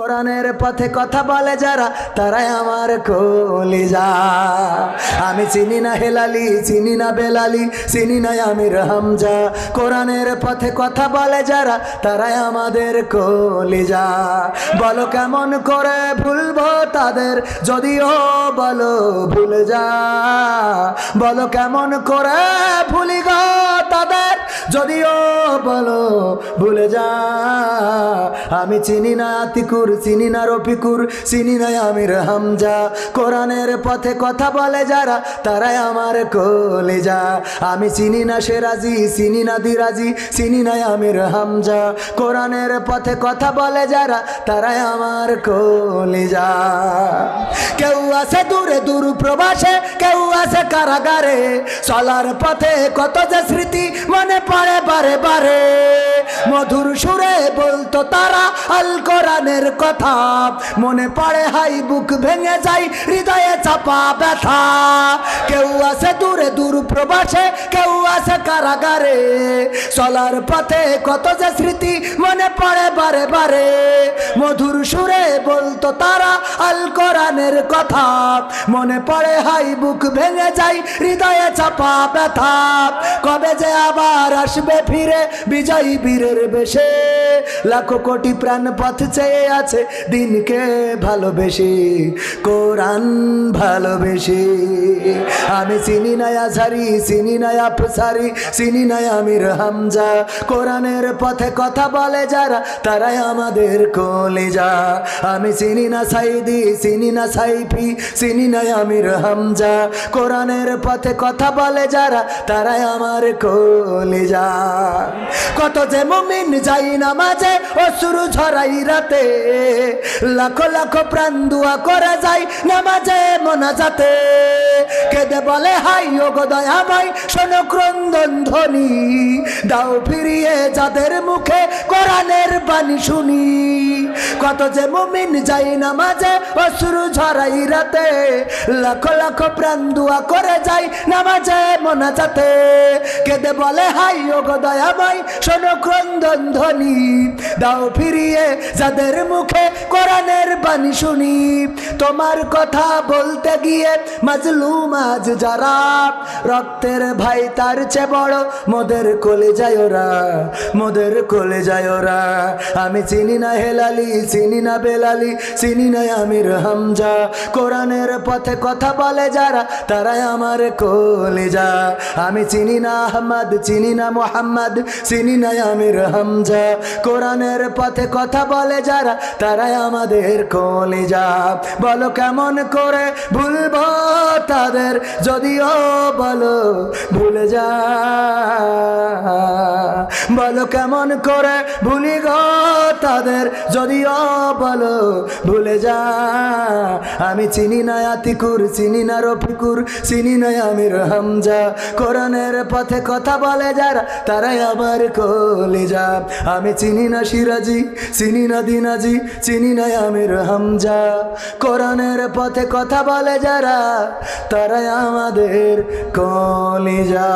কোরআনের পথে কথা বলে যারা, তারাই আমার কলিজা। আমি চিনি না হেলালি, চিনি না বেলালি, চিনি না আমির হামজা। কোরআনের পথে কথা বলে যারা, তারাই আমাদের কলিজা। বলো কেমন করে ভুলবো তাদের, যদিও বলো ভুলে যা। বলো কেমন করে ভুলি গো তাদের যদিও বলো, ভুলে যা। আমি চিনি না আতিকুর চিনি না রফিকুর, চিনি না আমির হামজা। কোরআনের পথে কথা বলে যারা, তারাই আমার কলেজা। আমি চিনি না সেরাজি চিনি না দিরাজি, চিনি না আমির হামজা। কোরআনের পথে কথা বলে যারা, তারাই আমার কলেজা। কেউ আছে দূরে, দূর প্রবাসে, কেউ আছে কারাগারে। চলার পথে কত যে স্মৃতি মনে পড়ে বারে বারে। মধুর সুরে বলতো তারা আল কোরআনের কথা। মনে পড়ে, হাই, বুক ভেঙে যায়, হৃদয়ে চাপা ব্যথা। কেউ আছে দূরে, দূর প্রবাসে, কেউ আছে কারাগারে। চলার পথে কত যে স্মৃতি মনে পড়ে বারে বারে। মধুর সুরে বলতো তারা আল কোরআনের কথা। মনে পড়ে হাই, বুক ভেঙে যায়, হৃদয়ে চাপা ব্যথা। কবে যে আবার আসবে ফিরে, বিজয়ী বীরের বেশে। লাখো কোটি প্রাণ পথ চেয়ে আছে দিনকে ভালোবেসে, কোরআন ভালোবেসে। আমি চিনি না আঝারি চিনি না আফসারি, চিনি না আমির হামজা। কোরআনের পথে কথা বলে যারা, তারাই আমাদের কলেজা। আমি চিনি না সাইদি, চিনি না সাইফি, চিনি না আমির হামজা। কোরআনের পথে কথা বলে যারা, তারাই আমার কলেজা। কত যে মুমিন যাই না মাঝে অসুর ঝরাই রাতে। লাখো লাখো প্রাণ দুয়া করা যায় নামাজে মোনাজাতে। কেঁদে বলে, হাই ও গো ভাই, শোনো ক্রন্দন ধ্বনি। দাও ফিরিয়ে যাদের মুখে কোরআনের বাণী শুনি। কত যে মুমিন যাই নামাজে অসুর ঝরাই রাতে। লাখো লাখো প্রাণ দুয়া করে যাই নামাজে মোনাজাতে। কেঁদে বলে, হাই ও গো ভাই, শোনো ক্রন্দন ধ্বনি। দাও ফিরিয়ে যাদের মুখে কোরআনের বাণী শুনি। তোমার কথা বলতে গিয়ে মাজলুম আজ যারা রক্তের ভাই, তার চেয়ে বড় মোদের কোলে যায় ওরা, মোদের কোলে যায় ওরা। আমি চিনি না হেলালি, চিনি না বেলালি, চিনি না আমির হামজা। কোরআনের পথে কথা বলে যারা, তারাই আমার কলেজা আমি চিনি না আহমদ, চিনি না মোহাম্মদ, চিনি না আমির হামজা। কোরআনের পথে কথা বলে যারা, তারাই আমাদের কলেজা বলো কেমন করে ভুলবো তাদের যদিও বলো ভুলে যা বলো কেমন করে ভুলি গো তাদের যদিও বলো ভুলে যা। আমি চিনি না আতিকুর, চিনি না রফিকুর, চিনি না আমির হামজা। কোরআনের পথে কথা বলে যারা, তারাই আবার কলেজা। আমি চিনি না সিরাজি, চিনি না দিনাজি, চিনি না আমির হামজা। কোরআনের পথে কথা বলে যারা, তারাই আমাদের কলিজা।